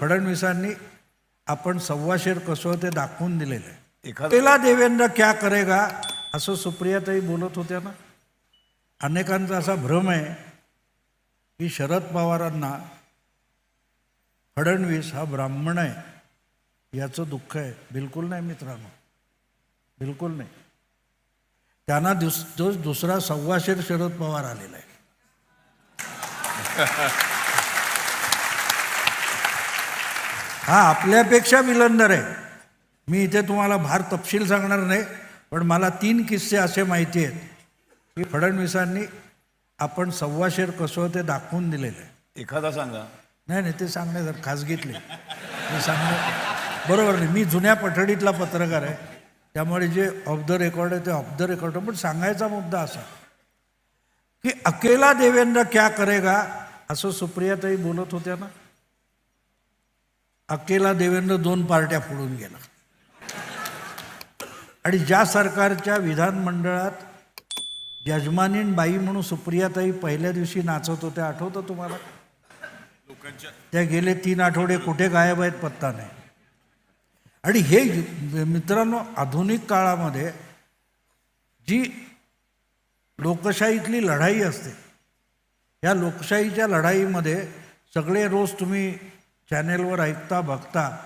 फडणवीसांनी आपण सव्वाशेर कसं ते दाखवून दिलेलं आहे. तेला देवेंद्र क्या करेगा? असं सुप्रियाताई बोलत होत्या ना. अनेकांचा असा भ्रम आहे की शरद पवारांना फडणवीस हा ब्राह्मण आहे याचं दुःख आहे. बिलकुल नाही मित्रांनो. बिलकुल नाही. त्यांना दुस जो दुसरा सव्वाशेर शरद पवार आलेला आहे. हा आपल्यापेक्षा विलंदर आहे. मी इथे तुम्हाला फार तपशील सांगणार नाही पण मला तीन किस्से असे माहिती आहेत. की फडणवीसांनी आपण सव्वाशेर कसं ते दाखवून दिलेलं आहे. एखादा सांगा. नाही नाही ते सांगणे जर खाजगीतले मी सांगणे बरोबर नाही मी जुन्या पठडीतला पत्रकार आहे. त्यामुळे जे ऑफ द रेकॉर्ड आहे ते ऑफ द रेकॉर्ड आहे पण सांगायचा मुद्दा असा की अकेला देवेंद्र क्या करेगा असं सुप्रियाताई बोलत होत्या ना? अकेला देवेंद्र दोन पार्ट्या फोडून गेला. आणि ज्या सरकारच्या विधानमंडळात यजमानीन बाई म्हणून सुप्रियाताई पहिल्या दिवशी नाचत होत्या आठवतं तुम्हाला? त्या गेले तीन आठवडे कुठे गायब आहेत पत्ता नाही. आणि हे मित्रांनो आधुनिक काळामध्ये जी लोकशाहीतली लढाई असते या लोकशाहीच्या लढाईमध्ये सगळे रोज तुम्ही चॅनेलवर ऐकता बघता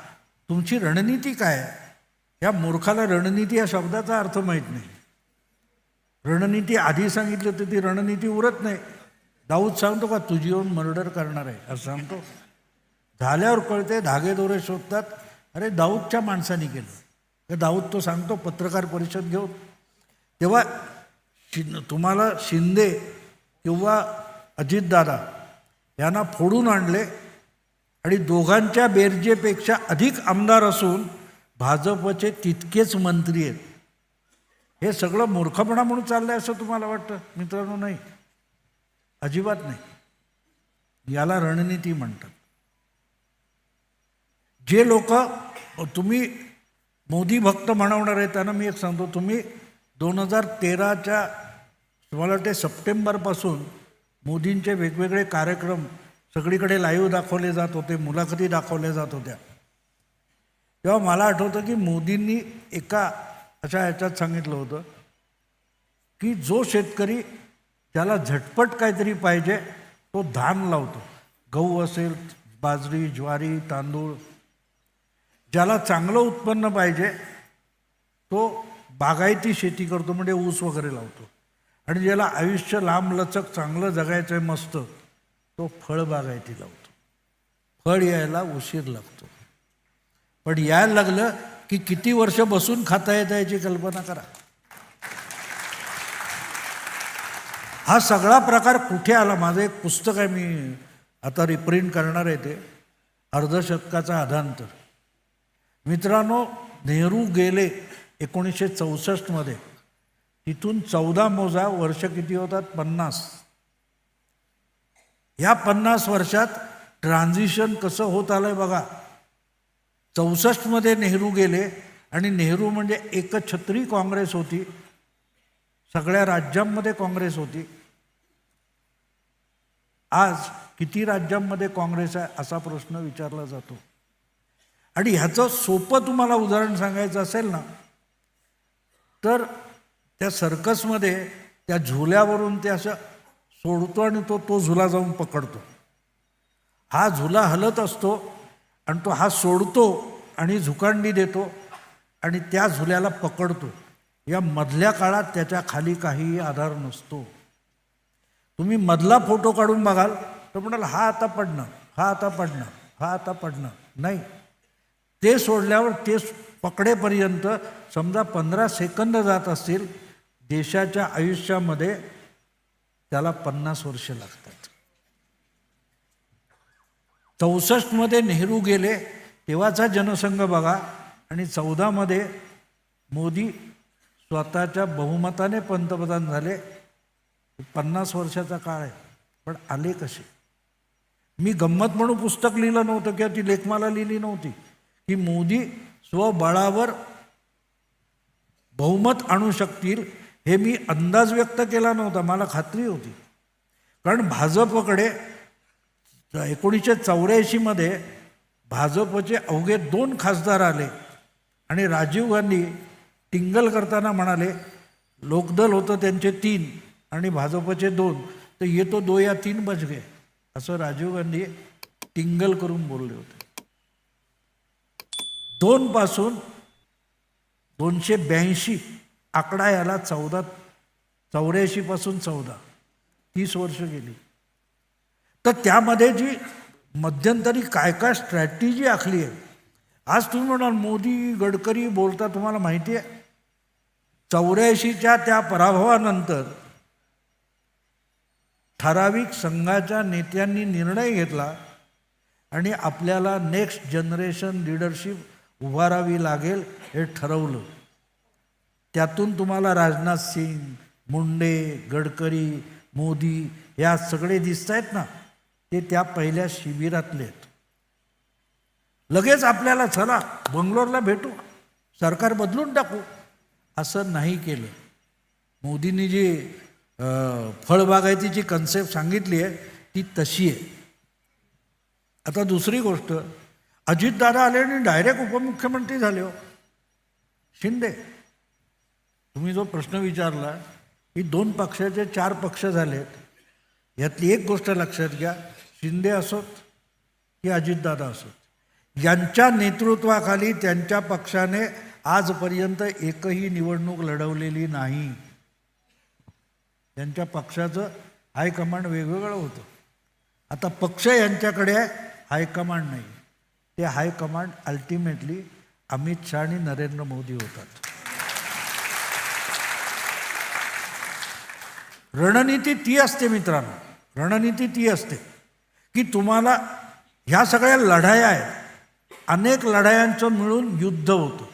तुमची रणनीती काय? आहे या मूर्खाला रणनीती या शब्दाचा अर्थ माहीत नाही. रणनीती आधी सांगितली होती ती रणनीती उरत नाही. दाऊद सांगतो का तुझी येऊन मर्डर करणार आहे असं सांगतो. झाल्यावर कळते धागेदोरे शोधतात. अरे दाऊदच्या माणसाने केलं. तर दाऊद तो सांगतो पत्रकार परिषद घेऊन. तेव्हा शिन तुम्हाला शिंदे किंवा अजितदादा यांना फोडून आणले. आणि दोघांच्या बेरजेपेक्षा अधिक आमदार असून भाजपचे तितकेच मंत्री आहेत. हे सगळं मूर्खपणा म्हणून चाललं आहे असं तुम्हाला वाटतं? मित्रांनो नाही. अजिबात नाही. याला रणनीती म्हणतात. जे लोक तुम्ही मोदी भक्त म्हणवणार आहे त्यांना मी एक सांगतो. तुम्ही दोन हजार तेराच्या मला वाटते सप्टेंबरपासून मोदींचे वेगवेगळे कार्यक्रम सगळीकडे लाईव्ह दाखवले जात होते मुलाखती दाखवल्या जात होत्या. तेव्हा मला आठवतं की मोदींनी एका अशा ह्याच्यात सांगितलं होतं की जो शेतकरी त्याला झटपट काहीतरी पाहिजे तो धान लावतो. गहू असेल बाजरी ज्वारी तांदूळ. ज्याला चांगलं उत्पन्न पाहिजे तो बागायती शेती करतो म्हणजे ऊस वगैरे लावतो. आणि ज्याला आयुष्य लांब लचक चांगलं जगायचं आहे मस्त तो फळबागायती लावतो. फळ यायला उशीर लागतो. पण यायला लागलं की किती वर्ष बसून खाता येतं याची कल्पना करा. हा सगळा प्रकार कुठे आला? माझं एक पुस्तक आहे मी आता रिप्रिंट करणार आहे ते. अर्धशतकाचा अधांतर. मित्रांनो नेहरू गेले एकोणीसशे चौसष्टमध्ये. तिथून चौदा मोजा वर्ष किती होतात? पन्नास. या पन्नास वर्षात ट्रान्झिशन कसं होत आलं आहे बघा चौसष्टमध्ये नेहरू गेले आणि नेहरू म्हणजे एकछत्री काँग्रेस होती. सगळ्या राज्यांमध्ये काँग्रेस होती. आज किती राज्यांमध्ये काँग्रेस आहे असा प्रश्न विचारला जातो. आणि ह्याचं सोपं तुम्हाला उदाहरण सांगायचं असेल ना तर त्या सर्कसमध्ये त्या झुल्यावरून ते असं सोडतो आणि तो तो झुला जाऊन पकडतो. हा झुला हलत असतो आणि तो हा सोडतो आणि झुकांडी देतो आणि त्या झुल्याला पकडतो. या मधल्या काळात त्याच्याखाली काहीही आधार नसतो. तुम्ही मधला फोटो काढून बघाल तर म्हणाल हा आता पडणं हा आता पडणं हा आता पडणं नाही. ते सोडल्यावर ते पकडेपर्यंत समजा पंधरा सेकंद जात असतील देशाच्या आयुष्यामध्ये त्याला पन्नास वर्ष लागतात. चौसष्टमध्ये नेहरू गेले तेव्हाचा जनसंघ बघा आणि चौदामध्ये मोदी स्वतःच्या बहुमताने पंतप्रधान झाले. पन्नास वर्षाचा काळ आहे पण आले कसे? मी गंमत म्हणून पुस्तक लिहिलं नव्हतं किंवा ती लेखमाला लिहिली नव्हती की मोदी स्वबळावर बहुमत आणू शकतील हे मी अंदाज व्यक्त केला नव्हता मला खात्री होती. कारण भाजपकडे एकोणीसशे चौऱ्याऐंशीमध्ये भाजपचे अवघे दोन खासदार आले आणि राजीव गांधी टिंगल करताना म्हणाले लोकदल होतं त्यांचे तीन आणि भाजपचे दोन तर येतो दो या तीन बच असं राजीव गांधी टिंगल करून बोलले होते. दोनपासून दोनशे ब्याऐंशी आकडा याला चौदा चौऱ्याऐंशीपासून चौदा तीस वर्ष गेली. तर त्यामध्ये जी मध्यंतरी काय काय स्ट्रॅटेजी आखली आहे आज तुम्ही म्हणाल मोदी गडकरी बोलता तुम्हाला माहिती आहे? चौऱ्याऐंशीच्या त्या पराभवानंतर ठराविक संघाच्या नेत्यांनी निर्णय घेतला आणि आपल्याला नेक्स्ट जनरेशन लिडरशिप उभारावी लागेल हे ठरवलं. त्यातून तुम्हाला राजनाथ सिंग मुंडे गडकरी मोदी या सगळे दिसत आहेत ना ते त्या पहिल्या शिबिरातले आहेत. लगेच आपल्याला चला बंगलोरला भेटू सरकार बदलून टाकू. असं नाही केलं. मोदींनी जी फळबागायतीची कन्सेप्ट सांगितली आहे ती तशी आहे. आता दुसरी गोष्ट अजितदादा आले आणि डायरेक्ट उपमुख्यमंत्री झाले हो. शिंदे. तुम्ही जो प्रश्न विचारला की दोन पक्षाचे चार पक्ष झालेत यातली एक गोष्ट लक्षात घ्या शिंदे असोत की अजितदादा असोत. यांच्या नेतृत्वाखाली त्यांच्या पक्षाने आजपर्यंत एकही निवडणूक लढवलेली नाही. त्यांच्या पक्षाचं हायकमांड वेगवेगळं होतं. आता पक्ष यांच्याकडे हायकमांड नाही. ते हायकमांड अल्टिमेटली अमित शहा आणि नरेंद्र मोदी होतात. रणनीती ती असते मित्रांनो. रणनीती ती असते की तुम्हाला ह्या सगळ्या लढाया आहेत. अनेक लढायांचं मिळून युद्ध होतं.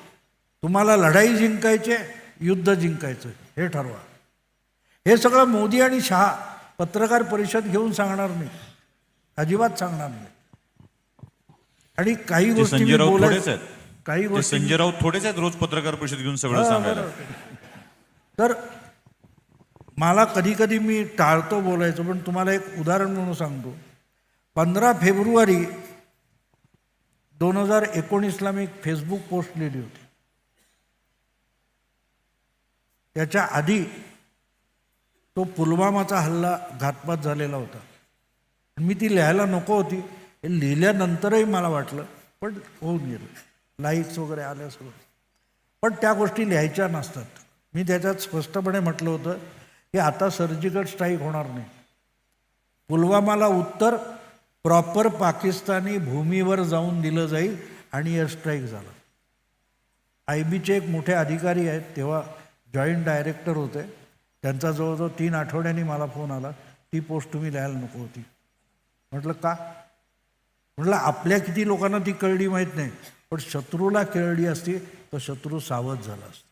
तुम्हाला लढाई जिंकायचे युद्ध जिंकायचं हे ठरवा. हे सगळं मोदी आणि शहा पत्रकार परिषद घेऊन सांगणार नाही. अजिबात सांगणार नाही. आणि काही गोष्टी आहेत. काही गोष्टी संजय राऊत थोडेच आहेत रोज पत्रकार परिषद घेऊन सगळं हा, सांगायला. बरोबर. तर मला कधीकधी मी टाळतो बोलायचं पण तुम्हाला एक उदाहरण म्हणून सांगतो. पंधरा फेब्रुवारी दोन हजार एकोणीसला मी एक फेसबुक पोस्ट लिहिली होती. त्याच्या आधी तो पुलवामाचा हल्ला घातपात झालेला होता. मी ती लिहायला नको होती. हे लिहिल्यानंतरही मला वाटलं पण होऊन गेलं. लाईक्स वगैरे आल्या सगळं. पण त्या गोष्टी लिहायच्या नसतात. मी त्याच्यात स्पष्टपणे म्हटलं होतं हे आता सर्जिकल स्ट्राईक होणार नाही. पुलवामाला उत्तर प्रॉपर पाकिस्तानी भूमीवर जाऊन दिलं जाईल आणि एअर स्ट्राईक झालं. आय बीचे एक मोठे अधिकारी आहेत तेव्हा जॉईंट डायरेक्टर होते. त्यांचा जवळजवळ तीन आठवड्यांनी मला फोन आला ती पोस्ट तुम्ही लिहायला नको होती. म्हटलं का? म्हटलं आपल्या किती लोकांना ती कळली माहीत नाही पण शत्रूला कळली असती तर शत्रू सावध झाला असतो.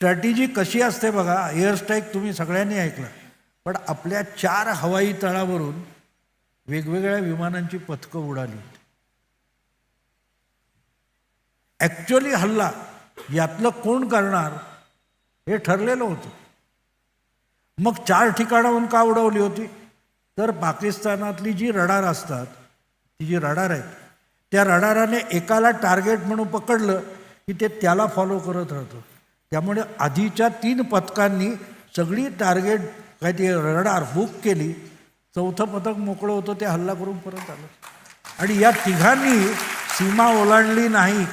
स्ट्रॅटेजी कशी असते बघा एअरस्ट्राईक तुम्ही सगळ्यांनी ऐकलं. पण आपल्या चार हवाई तळावरून वेगवेगळ्या विमानांची पथकं उडाली. ॲक्च्युअली हल्ला यातलं कोण करणार हे ठरलेलं होतं. मग चार ठिकाणाहून का उडवली होती? तर पाकिस्तानातली जी रडार असतात ती जी रडार आहेत त्या रडाराने एकाला टार्गेट म्हणून पकडलं की ते त्याला फॉलो करत राहतं. त्यामुळे आधीच्या तीन पथकांनी सगळी टार्गेट काय रडार बुक केली. चौथं पथक मोकळं होतं ते हल्ला करून परत आलं. आणि या तिघांनी सीमा ओलांडली नाही.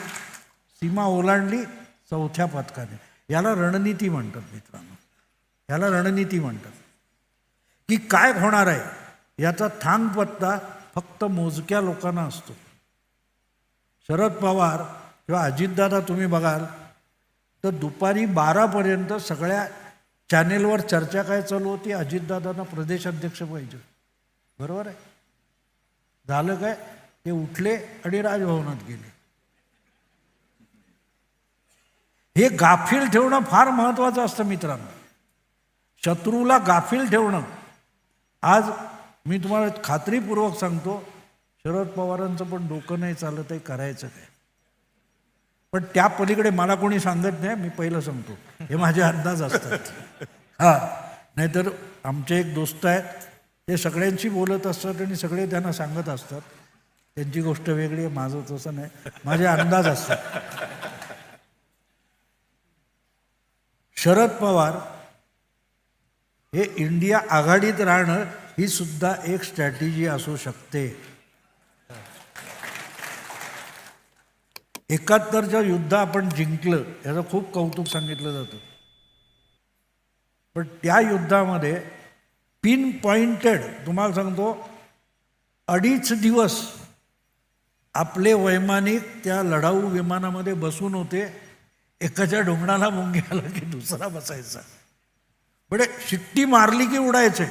सीमा ओलांडली चौथ्या पथकाने. याला रणनीती म्हणतात मित्रांनो. याला रणनीती म्हणतात. की काय होणार आहे? याचा थांग पत्ता फक्त मोजक्या लोकांना असतो. शरद पवार किंवा अजितदादा तुम्ही बघाल तर दुपारी बारापर्यंत सगळ्या चॅनेलवर चर्चा काय चालू होती? अजितदादांना प्रदेश अध्यक्ष पाहिजे. बरोबर आहे? झालं काय? ते उठले आणि राजभवनात गेले. हे गाफील ठेवणं फार महत्वाचं असतं मित्रांनो. शत्रूला गाफील ठेवणं. आज मी तुम्हाला खात्रीपूर्वक सांगतो शरद पवारांचं पण डोकं नाही चालत आहे करायचं काय? पण त्या पलीकडे मला कोणी सांगत नाही मी पहिलं सांगतो. हे माझे अंदाज असतात. हा नाहीतर आमचे एक दोस्त आहेत ते सगळ्यांशी बोलत असतात आणि सगळे त्यांना सांगत असतात. त्यांची गोष्ट वेगळी आहे माझं तसं नाही. माझे अंदाज असतात. शरद पवार हे इंडिया आघाडीत राहणं ही सुद्धा एक स्ट्रॅटेजी असू शकते. एकाहत्तरचं युद्ध आपण जिंकलं याचं खूप कौतुक सांगितलं जातं. पण त्या युद्धामध्ये पिन पॉइंटेड तुम्हाला सांगतो अडीच दिवस आपले वैमानिक त्या लढाऊ विमानामध्ये बसून होते एकाच्या ढोंगणाला मुंगी आला की दुसरा बसायचा. म्हणजे शिट्टी मारली की उडायचे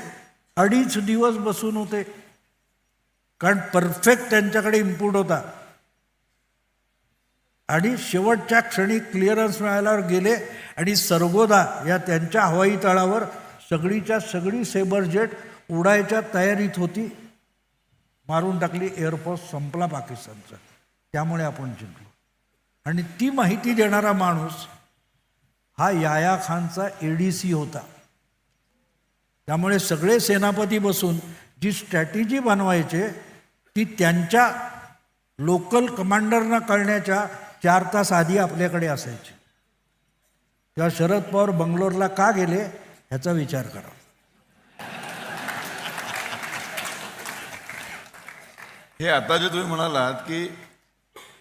अडीच दिवस बसून होते. कारण परफेक्ट त्यांच्याकडे इम्पूट होता. आणि शेवटच्या क्षणी क्लिअरन्स मिळाल्यावर गेले आणि सर्गोदा या त्यांच्या हवाई तळावर सगळीच्या सगळी सेबर जेट उडायच्या तयारीत होती. मारून टाकली एअरफोर्स संपला पाकिस्तानचा. त्यामुळे आपण जिंकलो. आणि ती माहिती देणारा माणूस हा याया खानचा ए डी सी होता. त्यामुळे सगळे सेनापती बसून जी स्ट्रॅटेजी बनवायचे ती त्यांच्या लोकल कमांडरना कळण्याच्या चार तास आधी आपल्याकडे असायची. तेव्हा शरद पवार बंगलोरला का गेले ह्याचा विचार करा. हे आता जे तुम्ही म्हणालात की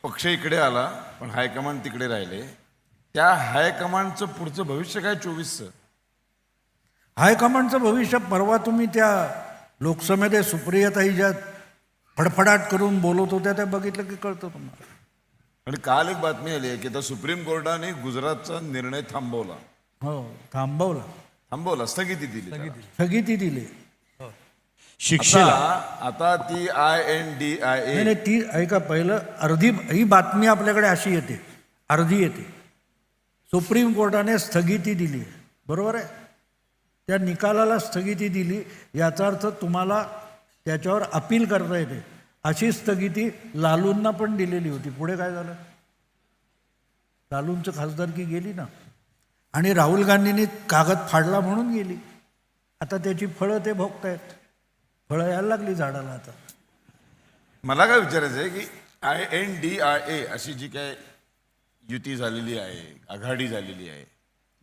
पक्ष इकडे आला पण हायकमांड तिकडे राहिले. त्या हायकमांडचं पुढचं भविष्य काय चोवीसचं? हायकमांडचं भविष्य परवा तुम्ही त्या लोकसभेमध्ये सुप्रियाताई ज्या फडफडाट करून बोलत होत्या त्या बघितलं की कळतं तुम्हाला. आणि काल एक बातमी आली आहे की आता सुप्रीम कोर्टाने गुजरातचा निर्णय थांबवला. हो थांबवला. थांबवला स्थगिती दिली त्याला. स्थगिती. दिली. शिक्षेला आता आता ती आय एन डी आय नाही ए नाही ती ऐका पहिलं अर्धी ही बातमी आपल्याकडे अशी येते. अर्धी येते. सुप्रीम कोर्टाने स्थगिती दिली. बरोबर आहे? त्या निकालाला स्थगिती दिली. याचा अर्थ तुम्हाला त्याच्यावर अपील करता येते. अशी स्थगिती लालूंना पण दिलेली होती. पुढे काय झालं? लालूंचं खासदारकी गेली ना. आणि राहुल गांधींनी कागद फाडला म्हणून गेली. आता त्याची फळं ते भोगतायत. फळं यायला लागली झाडाला आता. मला काय विचारायचं आहे की I N D I A अशी जी काय युती झालेली आहे आघाडी झालेली आहे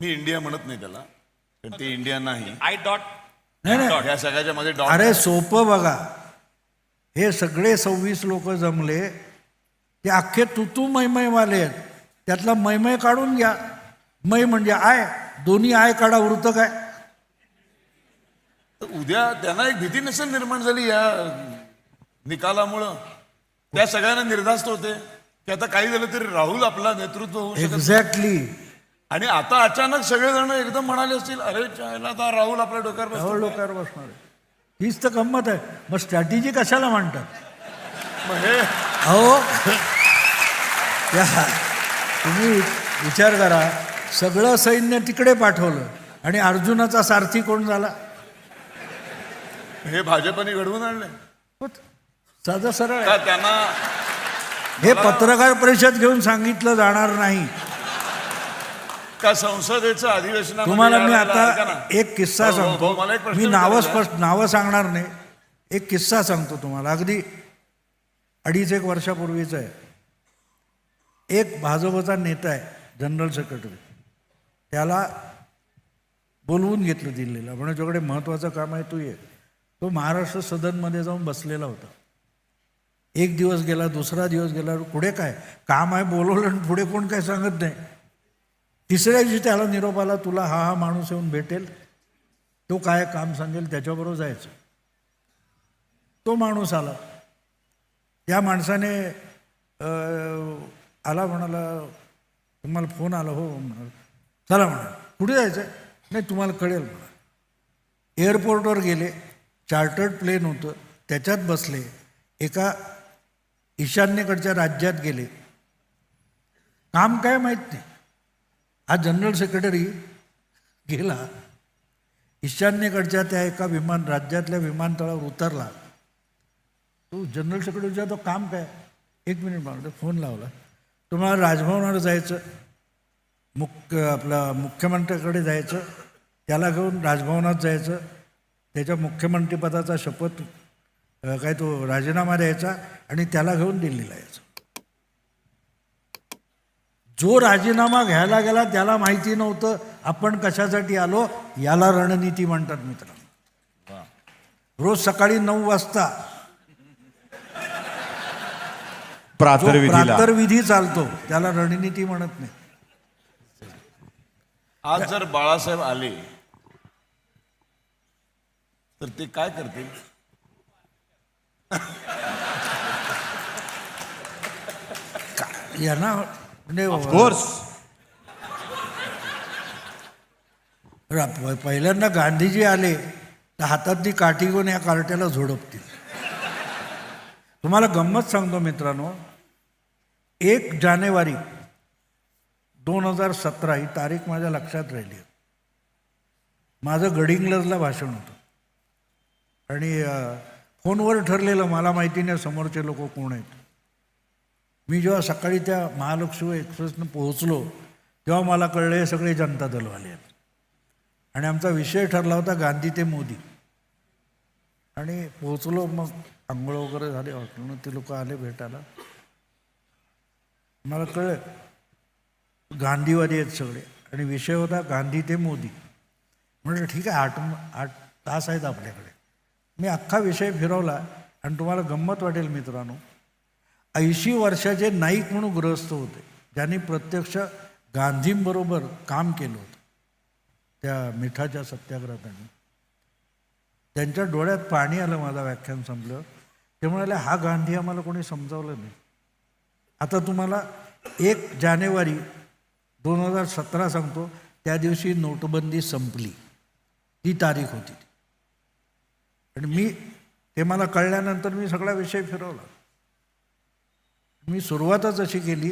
मी इंडिया म्हणत नाही त्याला पण ते इंडिया नाही. आय डॉट नाही नाही. या सगळ्याच्या मध्ये डॉट अरे सोपं बघा. हे सगळे सव्वीस लोक जमले. ते अख्खे तुतू मैमयवाले आहेत. त्यातला मैमय काढून घ्या. मै म्हणजे आय. दोन्ही आय काढा वृत्त काय तर उद्या त्यांना एक भीती नसेल निर्माण झाली या निकालामुळं? त्या सगळ्यांना निर्धास्त होते. की आता काही झालं तरी राहुल आपला नेतृत्व होऊ शकत एक्झॅक्टली आणि आता अचानक सगळेजण एकदम म्हणाले असतील अरे चायला आता राहुल आपल्या डोक्यावर बसतो. डोक्यावर बसणार आहे. हीच तर गंमत आहे. मग स्ट्रॅटेजी कशाला म्हणतात हे अहो त्या तुम्ही विचार करा. सगळं सैन्य तिकडे पाठवलं आणि अर्जुनाचा सारथी कोण झाला? हे भाजपने घडवून आणले. साधं सरळ त्यांना हे पत्रकार परिषद घेऊन सांगितलं जाणार नाही. का संसदेचं अधिवेशन तुम्हाला मी आता एक किस्सा सांगतो. मला एक प्रश्न मी नावं. स्पष्ट नावं सांगणार नाही. एक किस्सा सांगतो तुम्हाला. अगदी अडीच एक वर्षापूर्वीचा आहे. एक भाजपचा नेता आहे जनरल सेक्रेटरी त्याला बोलवून घेतलं दिल्लीला. म्हणजे तुझ्याकडे महत्त्वाचं काम आहे तू ये. तो महाराष्ट्र सदनमध्ये जाऊन बसलेला होता. एक दिवस गेला दुसरा दिवस गेला पुढे काय? काम आहे बोलवलं आणि पुढे कोण काय सांगत नाही? तिसऱ्या दिवशी त्याला निरोप आला तुला हा हा माणूस येऊन भेटेल. तो काय काम सांगेल त्याच्याबरोबर जायचं. तो माणूस आला. त्या माणसाने आला म्हणाला तुम्हाला फोन आला हो म्हणाल. चला म्हणा कुठे जायचं नाही तुम्हाला कळेल म्हणा एअरपोर्टवर गेले. चार्टर्ड प्लेन होतं. त्याच्यात बसले. एका ईशान्येकडच्या राज्यात गेले. काम काय माहीत नाही. हा जनरल सेक्रेटरी गेला ईशान्येकडच्या त्या एका विमान राज्यातल्या विमानतळावर उतरला. तो जनरल सेक्रेटरीचा तो काम काय? एक मिनिट मला फोन लावला. तुम्हाला राजभवनावर जायचं मुख्य आपला मुख्यमंत्र्याकडे जायचं त्याला घेऊन राजभवनात जायचं त्याच्या मुख्यमंत्रीपदाचा शपथ काय तो राजीनामा द्यायचा आणि त्याला घेऊन दिल्लीला यायचं. जो राजीनामा घ्यायला गेला त्याला माहिती नव्हतं. आपण कशासाठी आलो? याला रणनीती म्हणतात मित्रांनो रोज सकाळी नऊ वाजता प्रातर्विधीला. प्रातर्विधी चालतो त्याला रणनीती म्हणत नाही. आज जर बाळासाहेब आले तर ते काय करतील? यांना म्हणजे कोर्स रा- प- पहिल्यांदा गांधीजी आले तर हातातली काठी घेऊन या कार्ट्याला झोडपतील. तुम्हाला गंमत सांगतो मित्रांनो एक जानेवारी दोन हजार सतरा ही तारीख माझ्या लक्षात राहिली. माझं गडिंग्लजला भाषण होतं. आणि फोनवर ठरलेलं मला माहिती नाही समोरचे लोक कोण आहेत. मी जेव्हा सकाळी त्या महालक्ष्मी एक्सप्रेसनं पोहोचलो तेव्हा मला कळले हे सगळे जनता दलवाले आहेत. आणि आमचा विषय ठरला होता गांधी ते मोदी. आणि पोहोचलो मग आंघोळ वगैरे झाले हॉटेलनं ते लोक आले भेटायला. मला कळलं गांधीवादी आहेत सगळे. आणि विषय होता गांधी ते मोदी. म्हटलं ठीक आहे आठ आठ तास आहेत आपल्याकडे. मी अख्खा विषय फिरवला आणि तुम्हाला गंमत वाटेल मित्रांनो. ऐंशी वर्षाचे नाईक म्हणून गृहस्थ होते. ज्यांनी प्रत्यक्ष गांधींबरोबर काम केलं होतं. त्या मिठाच्या सत्याग्रहाने. त्यांच्या डोळ्यात पाणी आलं माझं व्याख्यान संपलं. ते म्हणाले हा गांधी आम्हाला कोणी समजावलं नाही. आता तुम्हाला एक जानेवारी दोन हजार सतरा सांगतो त्या दिवशी नोटबंदी संपली. ती तारीख होती ती. आणि मी ते मला कळल्यानंतर मी सगळा विषय फिरवला. मी सुरुवातच अशी केली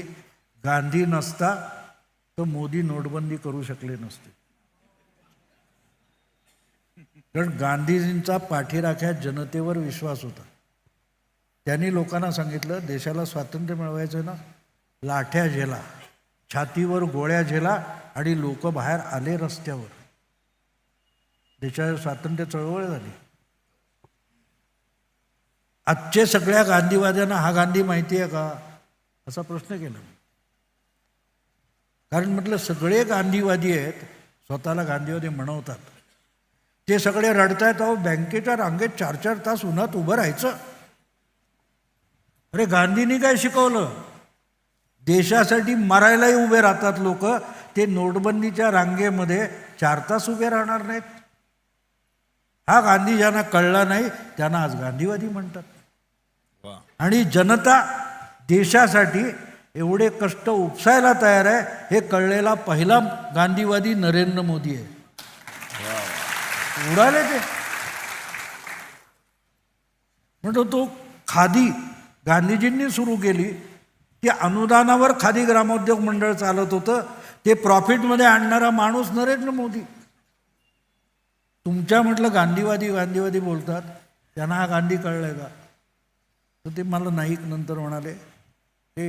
गांधी नसता तर मोदी नोटबंदी करू शकले नसते. कारण गांधीजींचा पाठीराख्या जनतेवर विश्वास होता. त्यांनी लोकांना सांगितलं देशाला स्वातंत्र्य मिळवायचं ना लाठ्या झेला छातीवर गोळ्या झेला आणि लोक बाहेर आले रस्त्यावर. देशात स्वातंत्र्य चळवळ झाली. आजचे सगळ्या गांधीवाद्यांना हा गांधी माहिती आहे का? असा प्रश्न केला. मी. कारण म्हटलं सगळे गांधीवादी आहेत स्वतःला गांधीवादी म्हणवतात. ते सगळे रडतायत अहो बँकेच्या रांगेत चार चार तास उन्हात उभं राहायचं. अरे गांधींनी काय शिकवलं? देशासाठी मरायलाही उभे राहतात लोक. ते नोटबंदीच्या रांगेमध्ये चार तास उभे राहणार नाहीत. हा गांधी ज्यांना कळला नाही त्यांना आज गांधीवादी म्हणतात. आणि जनता देशासाठी एवढे कष्ट उपसायला तयार आहे हे कळलेला पहिला गांधीवादी नरेंद्र मोदी आहे. उडाले ते. म्हणतो तो खादी गांधीजींनी सुरू केली. ती अनुदानावर खादी ग्रामोद्योग मंडळ चालत होतं. ते प्रॉफिटमध्ये आणणारा माणूस नरेंद्र मोदी. तुमच्या म्हटलं गांधीवादी गांधीवादी बोलतात. त्यांना हा गांधी कळलाय का? तर ते मला नाईक नंतर म्हणाले हे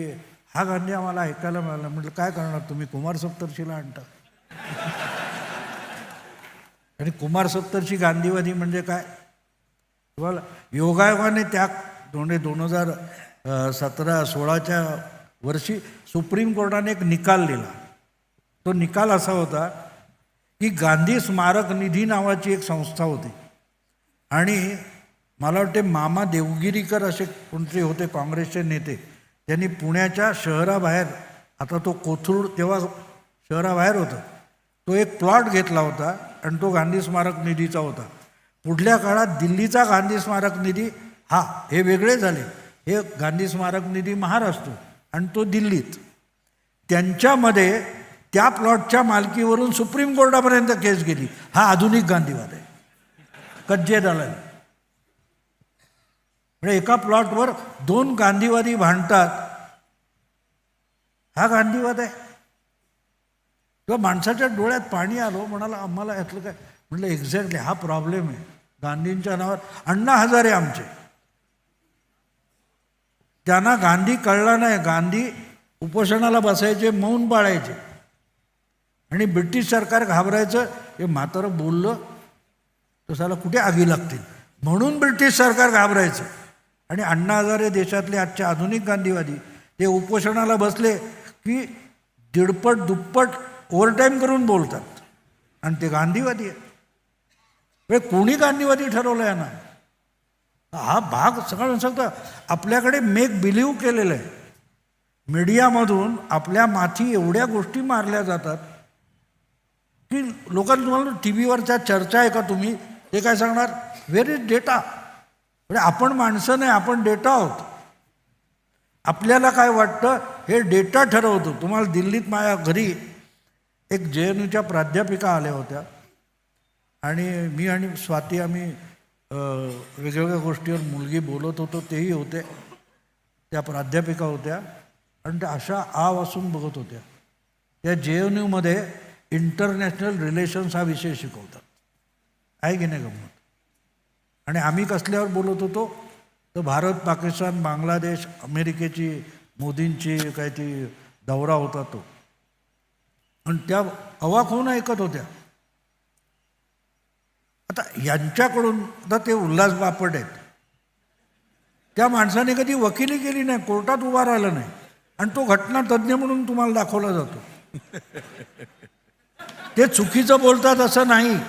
हा गांधी आम्हाला ऐकायला मिळाला. म्हटलं काय करणार तुम्ही? कुमार सप्तर्षीला आणता. आणि कुमार सप्तर्षी गांधीवादी म्हणजे काय? तुम्हाला योगायोगाने त्या दोन दोन हजार सतरा सोळाच्या वर्षी सुप्रीम कोर्टाने एक निकाल दिला. तो निकाल असा होता की गांधी स्मारक निधी नावाची एक संस्था होती. आणि मला वाटते मामा देवगिरीकर असे कोणते होते काँग्रेसचे नेते त्यांनी पुण्याच्या शहराबाहेर आता तो कोथरूड तेव्हा शहराबाहेर होतं तो एक प्लॉट घेतला होता आणि तो गांधी स्मारक निधीचा होता. पुढल्या काळात दिल्लीचा गांधी स्मारक निधी हा हे वेगळे झाले. हे गांधी स्मारक निधी महाराष्ट्र आणि तो दिल्लीत. त्यांच्यामध्ये त्या प्लॉटच्या मालकीवरून सुप्रीम कोर्टापर्यंत केस गेली. हा आधुनिक गांधीवाद आहे. कज्जे दलाल. म्हणजे एका प्लॉटवर दोन गांधीवादी भांडतात. हा गांधीवाद आहे. किंवा माणसाच्या डोळ्यात पाणी आलो म्हणाला आम्हाला यातलं काय? म्हटलं एक्झॅक्टली हा प्रॉब्लेम आहे. गांधींच्या नावावर अण्णा हजारे आमचे. त्यांना गांधी कळला नाही. गांधी उपोषणाला बसायचे मौन पाळायचे. आणि ब्रिटिश सरकार घाबरायचं हे म्हातारं बोललं तर कुठे आगी लागतील? म्हणून ब्रिटिश सरकार घाबरायचं. आणि अण्णा हजारे देशातले आजचे आधुनिक गांधीवादी ते उपोषणाला बसले की दीडपट दुप्पट ओव्हरटाईम करून बोलतात. आणि ते गांधीवादी आहेत. म्हणजे कोणी गांधीवादी ठरवलं आहे ना हा भाग सगळं सगळं आपल्याकडे मेक बिलीव्ह केलेलं आहे. मीडियामधून आपल्या माथी एवढ्या गोष्टी मारल्या जातात की लोकांना तुम्हाला टी व्हीवरच्या चर्चा आहे का तुम्ही? ते काय सांगणार? व्हेर इज डेटा म्हणजे आपण माणसं नाही आपण डेटा आहोत. आपल्याला काय वाटतं हे डेटा ठरवतो. तुम्हाला दिल्लीत माझ्या घरी एक जे एन यूच्या प्राध्यापिका आल्या होत्या. आणि मी आणि स्वाती आम्ही वेगवेगळ्या गोष्टीवर मुलगी बोलत होतो तेही होते. त्या प्राध्यापिका होत्या. आणि त्या अशा आ वाचून बघत होत्या. त्या जे एन यूमध्ये इंटरनॅशनल रिलेशन्स हा विषय शिकवतात. आहे की नाही गमत आणि आम्ही कसल्यावर बोलत होतो? तर भारत पाकिस्तान बांगलादेश अमेरिकेची मोदींची काय ती दौरा होता तो. आणि त्या अवाक होऊन ऐकत होत्या. आता यांच्याकडून आता ते उल्हास बापट आहेत. त्या माणसाने कधी वकिली केली नाही कोर्टात उभा राहिला नाही. आणि तो घटना तज्ज्ञ म्हणून तुम्हाला दाखवला जातो. ते चुकीचं बोलतात असं नाही.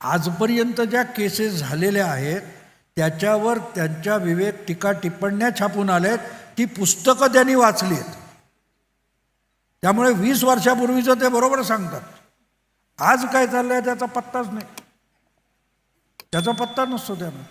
आजपर्यंत ज्या केसेस झालेल्या आहेत त्याच्यावर त्यांच्या विवेक टीका टिप्पण्या छापून आल्या आहेत ती पुस्तकं त्यांनी वाचली आहेत त्यामुळे वीस वर्षापूर्वीचं ते बरोबर सांगतात. आज काय चाललंय त्याचा पत्ताच नाही. त्याचा पत्ता नसतो त्यांना